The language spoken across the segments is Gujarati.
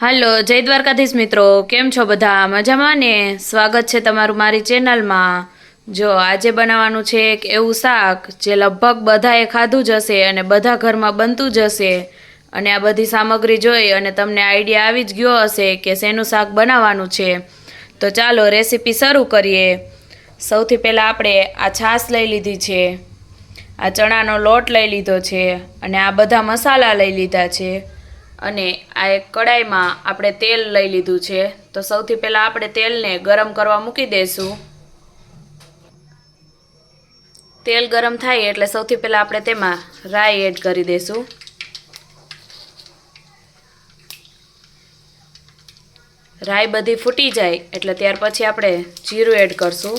હાલો, જય દ્વારકાધીશ મિત્રો. કેમ છો બધા? મજામાં ને? સ્વાગત છે તમારું મારી ચેનલમાં. જો, આજે બનાવવાનું છે એક એવું શાક જે લગભગ બધાએ ખાધું જ હશે અને બધા ઘરમાં બનતું જ હશે. અને આ બધી સામગ્રી જોઈ અને તમને આઈડિયા આવી જ ગયો હશે કે શેનું શાક બનાવવાનું છે. તો ચાલો, રેસીપી શરૂ કરીએ. સૌથી પહેલાં આપણે આ છાશ લઈ લીધી છે. આ ચણાનો લોટ લઈ લીધો છે અને આ બધા મસાલા લઈ લીધા છે. અને આ એક કડાઈમાં આપણે તેલ લઈ લીધું છે. તો સૌથી પહેલાં આપણે તેલને ગરમ કરવા મૂકી દઈશું તેલ ગરમ થાય એટલે સૌથી પહેલાં આપણે તેમાં રાઈ એડ કરી દઈશું રાઈ બધી ફૂટી જાય એટલે ત્યાર પછી આપણે જીરું એડ કરશું.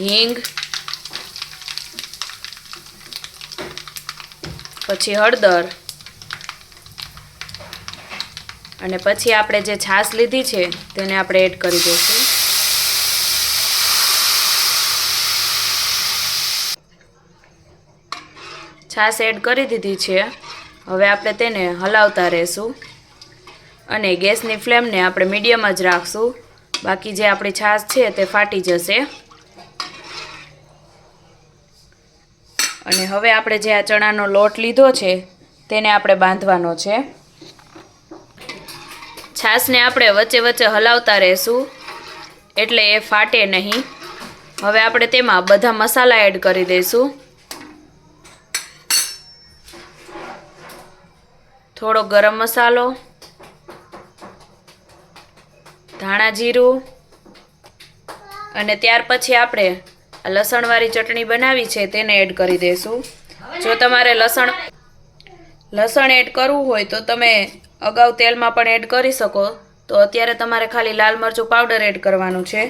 હિંગ પછી હળદર. અને પછી આપણે જે છાશ લીધી છે, તેને આપણે એડ કરી દઈશું. છાશ એડ કરી દીધી છે. હવે આપણે તેને હલાવતા રહેશું. અને ગેસની ફ્લેમને આપણે મીડિયમ જ રાખશું. બાકી જે આપણી છાશ છે, તે ફાટી જશે. અને હવે આપણે જે આ ચણાનો લોટ લીધો છે, તેને આપણે બાંધવાનો છે. છાશને આપણે વચ્ચે વચ્ચે હલાવતા રહેશું, એટલે એ ફાટે નહીં. હવે આપણે તેમાં બધા મસાલા એડ કરી દઈશું. થોડો ગરમ મસાલો, ધાણા જીરું, અને ત્યાર પછી આપણે લસણવાળી ચટણી બનાવી છે તેને એડ કરી દઈશું જો તમારે લસણ લસણ એડ કરવું હોય તો તમે અગાઉ તેલમાં પણ એડ કરી શકો. તો અત્યારે તમારે ખાલી લાલ મરચું પાવડર એડ કરવાનું છે.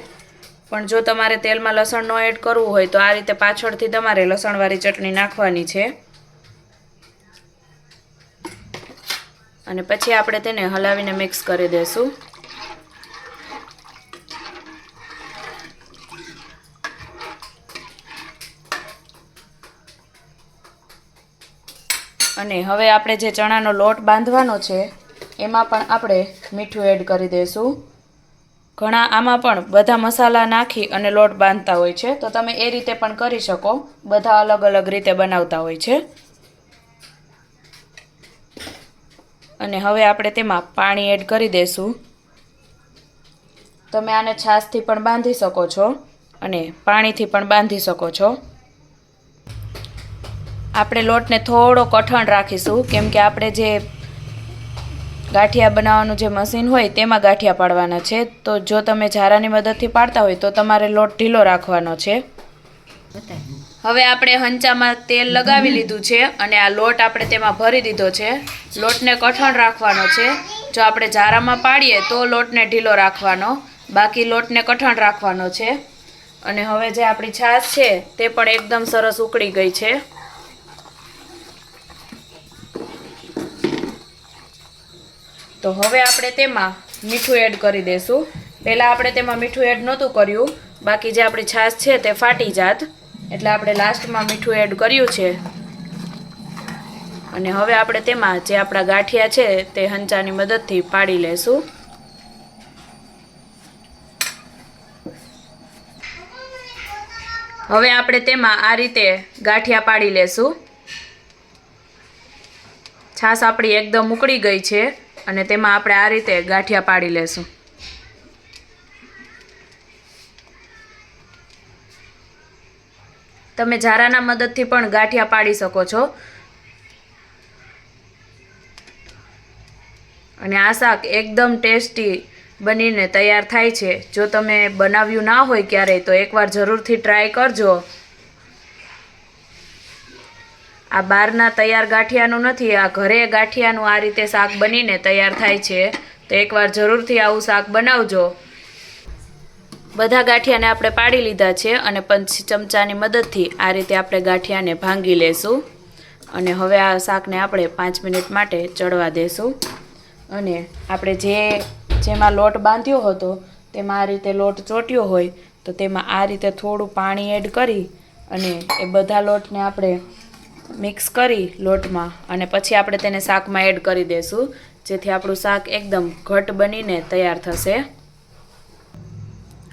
પણ જો તમારે તેલમાં લસણ ન એડ કરવું હોય તો આ રીતે પાછળથી તમારે લસણવાળી ચટણી નાખવાની છે. અને પછી આપણે તેને હલાવીને મિક્સ કરી દઈશું અને હવે આપણે જે ચણાનો લોટ બાંધવાનો છે, એમાં પણ આપણે મીઠું એડ કરી દઈશું ઘણા આમાં પણ બધા મસાલા નાખી અને લોટ બાંધતા હોય છે, તો તમે એ રીતે પણ કરી શકો. બધા અલગ અલગ રીતે બનાવતા હોય છે. અને હવે આપણે તેમાં પાણી એડ કરી દઈશું તમે આને છાશથી પણ બાંધી શકો છો અને પાણીથી પણ બાંધી શકો છો. આપણે લોટને થોડો કઠણ રાખીશું. કેમ કે આપણે જે ગાંઠિયા બનાવવાનું જે મશીન હોય તેમાં ગાંઠિયા પાડવાના છે. તો જો તમે ઝારાની મદદથી પાડતા હોય તો તમારે લોટ ઢીલો રાખવાનો છે. હવે આપણે હંચામાં તેલ લગાવી લીધું છે અને આ લોટ આપણે તેમાં ભરી દીધો છે. લોટને કઠણ રાખવાનો છે. જો આપણે ઝારામાં પાડીએ તો લોટને ઢીલો રાખવાનો. બાકી લોટને કઠણ રાખવાનો છે. અને હવે જે આપણી છાશ છે તે પણ એકદમ સરસ ઉકળી ગઈ છે. તો હવે આપણે તેમાં મીઠું એડ કરી દઈશું. પહેલાં આપણે તેમાં મીઠું એડ નહોતું કર્યું. બાકી જે આપણી છાશ છે તે ફાટી જાત. એટલે આપણે લાસ્ટમાં મીઠું એડ કર્યું છે. અને હવે આપણે તેમાં જે આપણા ગાંઠિયા છે તે હંચાની મદદથી પાડી લેશું. હવે આપણે તેમાં આ રીતે ગાંઠિયા પાડી લેશું. છાશ આપણી એકદમ ઉકળી ગઈ છે. અને તેમાં આપણે આ રીતે ગાંઠિયા પાડી લેશું. તમે ઝારાના મદદથી પણ ગાંઠિયા પાડી શકો છો. અને આ શાક એકદમ ટેસ્ટી બનીને તૈયાર થાય છે. જો તમે બનાવ્યું ના હોય ક્યારેય, તો એકવાર જરૂરથી ટ્રાય કરજો. આ બહારના તૈયાર ગાંઠિયાનું નથી, આ ઘરે ગાંઠિયાનું આ રીતે શાક બનીને તૈયાર થાય છે. તો એકવાર જરૂરથી આવું શાક બનાવજો. બધા ગાંઠિયાને આપણે પાડી લીધા છે અને પંચ ચમચાની મદદથી આ રીતે આપણે ગાંઠિયાને ભાંગી લેશું. અને હવે આ શાકને આપણે પાંચ મિનિટ માટે ચડવા દેશું. અને આપણે જે, જેમાં લોટ બાંધ્યો હતો, તેમાં આ રીતે લોટ ચોટ્યો હોય, તો તેમાં આ રીતે થોડું પાણી એડ કરી અને એ બધા લોટને આપણે મિક્સ કરી લોટમાં અને પછી આપણે તેને શાકમાં એડ કરી દઈશું જેથી આપણું શાક એકદમ ઘટ બનીને તૈયાર થશે.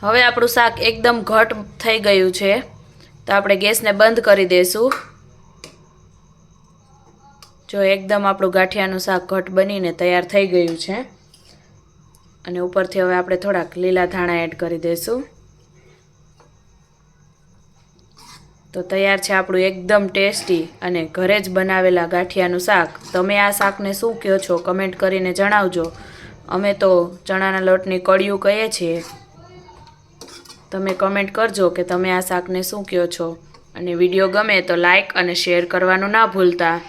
હવે આપણું શાક એકદમ ઘટ થઈ ગયું છે. તો આપણે ગેસને બંધ કરી દઈશું જો એકદમ આપણું ગાંઠિયાનું શાક ઘટ બનીને તૈયાર થઈ ગયું છે. અને ઉપરથી હવે આપણે થોડાક લીલા ધાણા એડ કરી દઈશું તો તૈયાર છે આપણું એકદમ ટેસ્ટી અને ઘરે જ બનાવેલા ગાંઠિયાનું શાક. તમે આ શાકને શું કહો છો? કમેન્ટ કરીને જણાવજો. અમે તો ચણાના લોટની કળિયું કહીએ છીએ. તમે કમેન્ટ કરજો કે તમે આ શાકને શું કહો છો? અને વીડિયો ગમે તો લાઇક અને શેર કરવાનું ના ભૂલતા.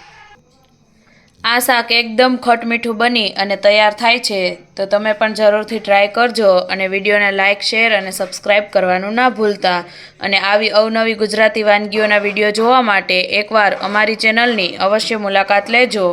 આ શાક એકદમ ખટમીઠું બની અને તૈયાર થાય છે. તો તમે પણ જરૂરથી ટ્રાય કરજો અને વિડીયોને લાઇક શેર અને સબસ્ક્રાઈબ કરવાનું ના ભૂલતા. અને આવી અવનવી ગુજરાતી વાનગીઓના વીડિયો જોવા માટે એકવાર અમારી ચેનલની અવશ્ય મુલાકાત લેજો.